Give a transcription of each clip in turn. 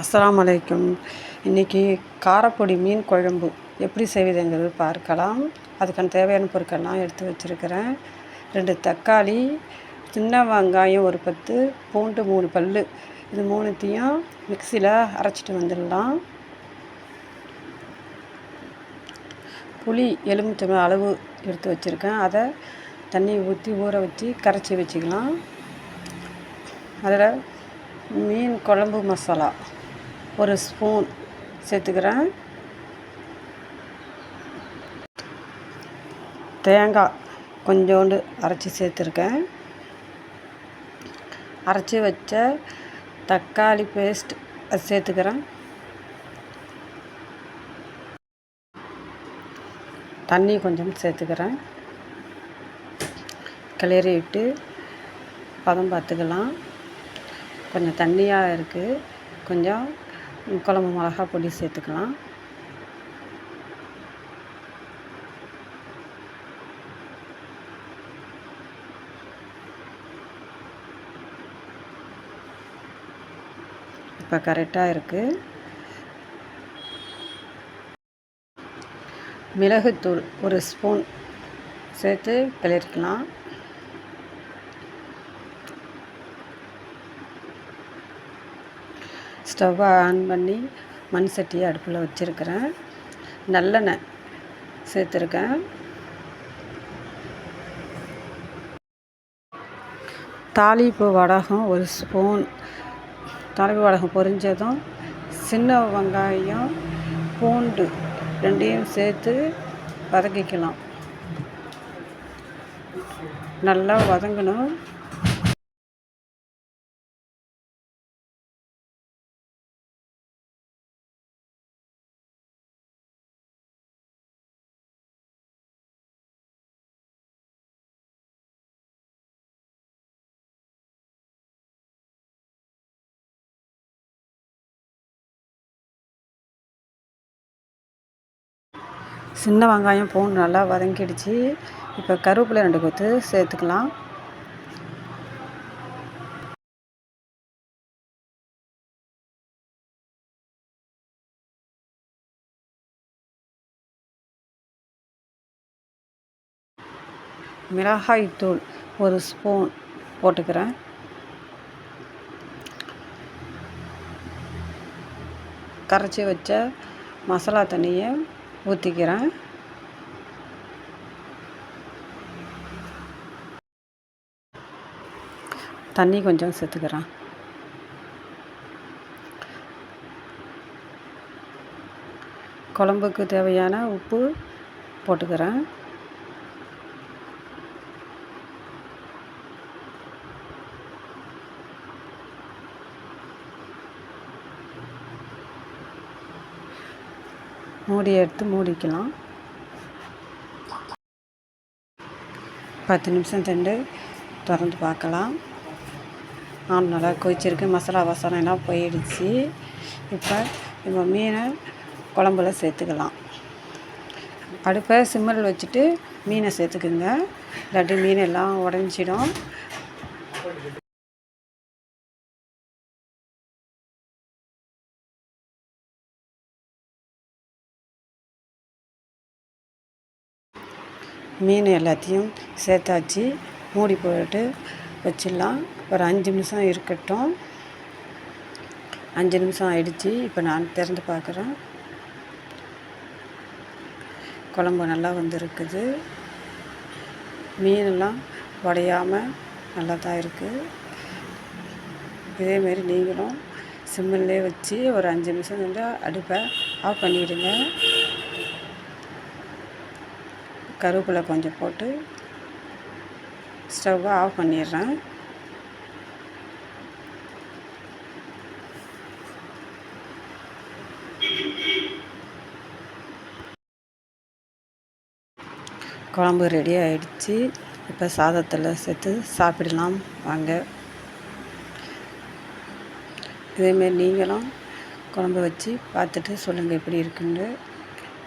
அஸ்லாம் அலைக்கும். இன்றைக்கி காரப்பொடி மீன் குழம்பு எப்படி செய்வதுங்கிறது பார்க்கலாம். அதுக்கான தேவையான பொருட்கள்லாம் எடுத்து வச்சுருக்கிறேன். ரெண்டு தக்காளி சின்ன வெங்காயம் ஒரு பத்து பூண்டு மூணு பல் இது மூணுத்தையும் மிக்சியில் அரைச்சிட்டு வந்துடலாம். புளி எலுமிச்சம்பழம் அளவு எடுத்து வச்சுருக்கேன். அதை தண்ணி ஊற்றி ஊற வச்சு கரைச்சி வச்சுக்கலாம். அதில் மீன் குழம்பு மசாலா. ஒரு ஸ்பூன் சேர்த்துக்கிறேன். தேங்காய் கொஞ்சோண்டு அரைச்சி சேர்த்துருக்கேன். அரைச்சி வச்ச தக்காளி பேஸ்ட் அது சேர்த்துக்கிறேன். தண்ணி கொஞ்சம் சேர்த்துக்கிறேன். கிளறி விட்டு பதம் பார்த்துக்கலாம். கொஞ்சம் தண்ணியாக இருக்குது கொஞ்சம் குழம்பு மிளகா பொடி சேர்த்துக்கலாம். இப்போ கரெக்டாக இருக்குது மிளகுத்தூள் ஒரு ஸ்பூன் சேர்த்து கிளறிக்கலாம். ஸ்டவ்வை ஆன் பண்ணி மண் சட்டியை அடுப்பில் வச்சுருக்கிறேன். நல்லெண்ணெய் சேர்த்துருக்கேன். தாளிப்பு வடகம் ஒரு ஸ்பூன். தாளிப்பு வடகம் பொரிஞ்சதும் சின்ன வெங்காயம் பூண்டு ரெண்டையும் சேர்த்து வதக்கிக்கலாம். நல்லா வதங்கணும். சின்ன வெங்காயம் பூண்டு நல்லா வதங்கிடுச்சு. இப்போ கருவேப்பிலை ரெண்டு கொத்து சேர்த்துக்கலாம். மிளகாய் தூள் ஒரு ஸ்பூன் போட்டுக்கிறேன். கரைச்சி வச்ச மசாலா தண்ணியை ஊற்றிக்கிறேன் தண்ணி கொஞ்சம் சேர்த்துக்கிறேன். குழம்புக்கு தேவையான உப்பு போட்டுக்கிறேன். மூடி எடுத்து மூடிக்கலாம். பத்து நிமிஷம் தண்டு திறந்து பார்க்கலாம். ஆன் நல்லா கொதிச்சிருக்கு. மசாலா வசனம் எல்லாம் போயிடுச்சு. இப்போ நம்ம மீனை குழம்புல சேர்த்துக்கலாம். அடுப்பை சிம்மில் வச்சுட்டு மீனை சேர்த்துக்குங்க. இல்லாட்டி மீன் எல்லாம் உடஞ்சிடும். மீன் எல்லாத்தையும் சேர்த்தாச்சு. மூடி போட்டு வச்சிடலாம். ஒரு அஞ்சு நிமிஷம் இருக்கட்டும். அஞ்சு நிமிஷம் ஆயிடுச்சு. இப்போ நான் திறந்து பார்க்குறேன். குழம்பு நல்லா வந்திருக்குது. மீனெல்லாம் உடையாமல் நல்லா தான் இருக்குது இதேமாரி நீங்களும் சிம்மிலே வச்சு ஒரு அஞ்சு நிமிஷம் வந்து அடுப்பை ஆஃப் பண்ணிவிடுங்க கருவேப்பிலை கொஞ்சம் போட்டு ஸ்டவ்வை ஆஃப் பண்ணிடுறேன். குழம்பு ரெடி ஆகிடுச்சு இப்போ சாதத்தில் சேர்த்து சாப்பிடலாம். வாங்க. இதேமாரி நீங்களும் குழம்பு வச்சு பார்த்துட்டு சொல்லுங்கள் எப்படி இருக்குன்னு.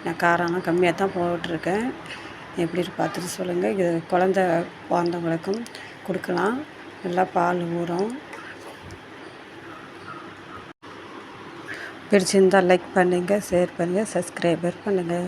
நான் காரம்லாம் கம்மியாக தான் போட்டிருக்கேன். எப்படி பார்த்துட்டு சொல்லுங்கள் இது குழந்த பிறந்தவங்களுக்கும் கொடுக்கலாம். நல்லா பால் ஊறும். பிடிச்சிருந்தால் லைக் பண்ணுங்கள் ஷேர் பண்ணுங்கள் சப்ஸ்கிரைபர் பண்ணுங்கள்